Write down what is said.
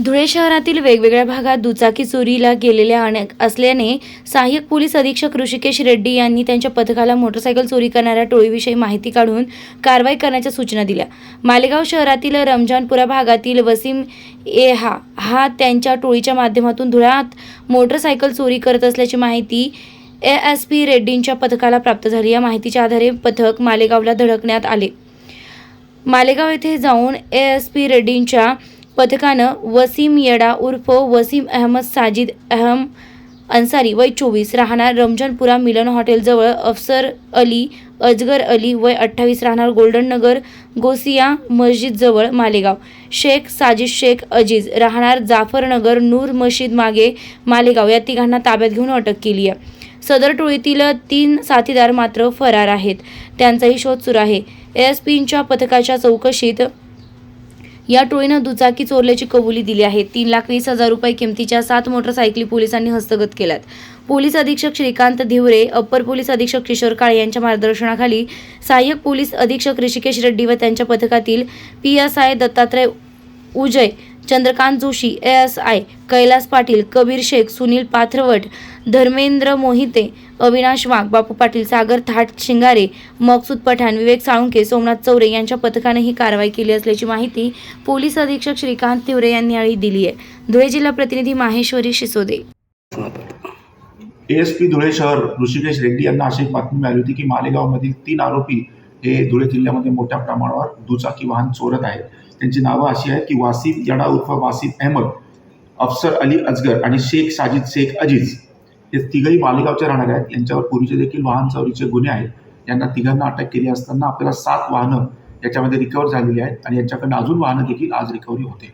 धुळे शहरातील वेगवेगळ्या भागात दुचाकी चोरीला गेलेल्या अनेक असल्याने सहाय्यक पोलीस अधीक्षक ऋषिकेश रेड्डी यांनी त्यांच्या पथकाला मोटरसायकल चोरी करणाऱ्या टोळीविषयी माहिती काढून कारवाई करण्याच्या सूचना दिल्या. मालेगाव शहरातील रमजानपुरा भागातील वसीम ए हा हा त्यांच्या टोळीच्या माध्यमातून धुळ्यात मोटरसायकल चोरी करत असल्याची माहिती ए एस पी रेड्डींच्या पथकाला प्राप्त झाली. या माहितीच्या आधारे पथक मालेगावला धडकण्यात आले. मालेगाव येथे जाऊन ए एस पी रेड्डींच्या पथकानं वसीम येडा उर्फ वसीम अहमद साजिद अहम अन्सारी वय चोवीस राहणार रमजानपुरा मिलन हॉटेलजवळ अफसर अली अजगर अली वय अठ्ठावीस राहणार गोल्डन नगर गोसिया मस्जिदजवळ मालेगाव. शेख साजिद शेख अजीज राहणार जाफरनगर नूर मशीद मागे मालेगाव. या तिघांना ताब्यात घेऊन अटक केली आहे. सदर टोळीतील तीन साथीदार मात्र फरार आहेत. त्यांचाही शोध सुरू आहे. एस पींच्या पथकाच्या चौकशीत या टोळीनं दुचाकी चोरल्याची कबुली दिली आहे. तीन लाख वीस हजार रुपये किमतीच्या सात मोटरसायकली पोलिसांनी हस्तगत केल्यात. पोलीस अधीक्षक श्रीकांत धिवरे अप्पर पोलीस अधीक्षक किशोर काळे यांच्या मार्गदर्शनाखाली सहाय्यक पोलीस अधीक्षक ऋषिकेश रेड्डी व त्यांच्या पथकातील P S I Dattatray Ujay Chandrakant Joshi S I Kailas Patil Kabir Sheikh Sunil Pathrawat Dharmendra Mohite Avinash Wagh Bapu Patil Sagar Thaat Shingare Maqsood Pathan Vivek Salunke Somnath Chaure यांच्या पथकाने ही कारवाई केली असल्याची माहिती पोलीस अधीक्षक श्रीकांत तिवरे यांनी यावेळी दिली आहे धुळे जिल्हा प्रतिनिधी माहेश्वरी शिसोदे. एस पी धुळे शहर ऋषिकेश रेड्डी यांना अशी बातमी मिळाली होती की मालेगावमधील तीन आरोपी हे धुळे जिल्ह्यामध्ये मोठ्या प्रमाणावर दुचाकी वाहन चोरत आहेत. त्यांची नावं अशी आहेत की वासिफ यडा उर्फ वासिफ अहमद अफसर अली अजगर आणि शेख साजिद शेख अजीज. हे तिघही मालेगावचे राहणार आहेत. यांच्यावर पूर्वीचे देखील वाहन चोरीचे गुन्हे आहेत. यांना तिघांना अटक केली असताना आपल्याला सात वाहनं याच्यामध्ये रिकवर झालेली आहेत आणि यांच्याकडनं अजून वाहनं देखील आज रिकव्हरी होते.